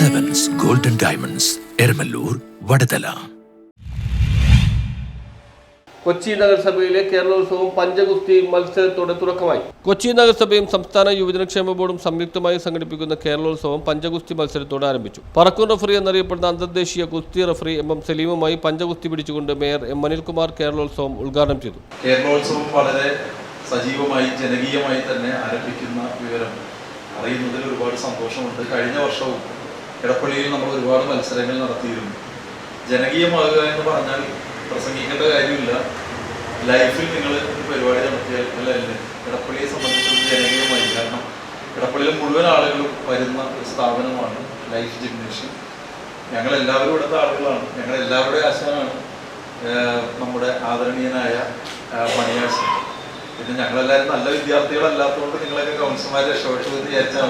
Diamonds Eramallur Vadathala Kochi നഗരസഭയിലെ കേരളോത്സവം പഞ്ചഗുസ്തി മത്സരത്തോടെ തുടക്കമായി. കൊച്ചി നഗരസഭയും സംസ്ഥാന യുവജനക്ഷേമ ബോർഡും സംയുക്തമായി സംഘടിപ്പിക്കുന്ന കേരളോത്സവം പഞ്ചഗുസ്തി മത്സരത്തോടെ ആരംഭിച്ചു. പറക്കൂർ റഫറി എന്നറിയപ്പെടുന്ന അന്തർദേശീയ ഗുസ്തി റഫറി എം എം സലീമുമായി പഞ്ചഗുസ്തി പിടിച്ചുകൊണ്ട് മേയർ എം അനിൽകുമാർ കേരളോത്സവം ഉദ്ഘാടനം ചെയ്തു. കേരളോത്സവം വളരെ സജീവമായി ജനകീയമായി തന്നെ ആരംഭിക്കുന്ന വിവരം അറിയുന്നതിൽ ഒരുപാട് സന്തോഷമുണ്ട്. കഴിഞ്ഞ വർഷവും ഇടപ്പള്ളിയിൽ നമ്മൾ ഒരുപാട് മത്സരങ്ങൾ നടത്തിയിരുന്നു. ജനകീയമാകുക എന്ന് പറഞ്ഞാൽ പ്രസംഗിക്കേണ്ട കാര്യമില്ല. ലൈഫിൽ നിങ്ങൾ ഒരു പരിപാടി നടത്തിയാൽ അല്ല? അല്ലേ? ഇടപ്പള്ളിയെ സംബന്ധിച്ചത് ജനകീയമായി. കാരണം ഇടപ്പള്ളിയിലെ മുഴുവൻ ആളുകളും വരുന്ന ഒരു സ്ഥാപനമാണ് ലൈഫ് ജിംനേഷ്യം ഞങ്ങളെല്ലാവരും ഇവിടുത്തെ ആളുകളാണ്. ഞങ്ങളെല്ലാവരുടെയും ആശയമാണ് നമ്മുടെ ആദരണീയനായ മണിയാശൻ പിന്നെ ഞങ്ങളെല്ലാവരും നല്ല വിദ്യാർത്ഥികളല്ലാത്തതുകൊണ്ട് നിങ്ങളൊക്കെ കൗൺസിലർമാരെ രക്ഷപ്പെട്ടു എന്ന് വിചാരിച്ചാൽ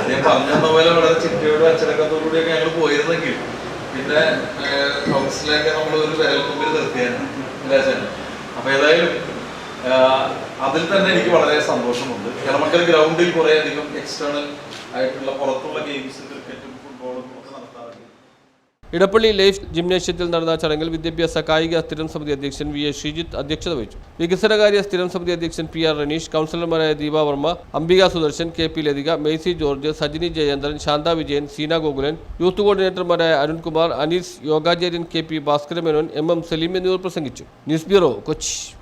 അദ്ദേഹം പറഞ്ഞെന്ന പോലെ വളരെ ചിട്ടയോടും അച്ചടക്കത്തോടുകൂടിയൊക്കെ ഞങ്ങൾ പോയിരുന്നെങ്കിൽ പിന്നെ കൗൺസിലൊക്കെ നമ്മൾ ഒരു വിരൽ മുമ്പിൽ അച്ഛൻ? അപ്പൊ ഏതായാലും അതിൽ തന്നെ എനിക്ക് വളരെ സന്തോഷമുണ്ട്. എളമക്കൽ ഗ്രൗണ്ടിൽ കുറെ അധികം എക്സ്റ്റേണൽ ആയിട്ടുള്ള പുറത്തുള്ള ഗെയിംസ് ക്രിക്കറ്റും ഫുട്ബോളും ഒക്കെ നടത്താറുണ്ട്. ഇടപ്പള്ളി ലൈഫ് ജിംനേഷ്യത്തിൽ നടന്ന ചടങ്ങിൽ വിദ്യാഭ്യാസ കായിക സ്ഥിരം സമിതി അധ്യക്ഷൻ വി എസ് ശ്രീജിത്ത് അധ്യക്ഷത വഹിച്ചു. വികസനകാര്യ സ്ഥിരം സമിതി അധ്യക്ഷൻ പി ആർ റനീഷ് കൗൺസിലർമാരായ Deepa Varma Ambika Sudarshan K P Lathika Maisie George Sajini Jayendran Shantha Vijayan Seena Gokulan youth കോർഡിനേറ്റർമാരായ Arunkumar Anees യോഗാചാര്യൻ K P Bhaskaramenon M M Saleem എന്നിവർ പ്രസംഗിച്ചു. News bureau Kochi.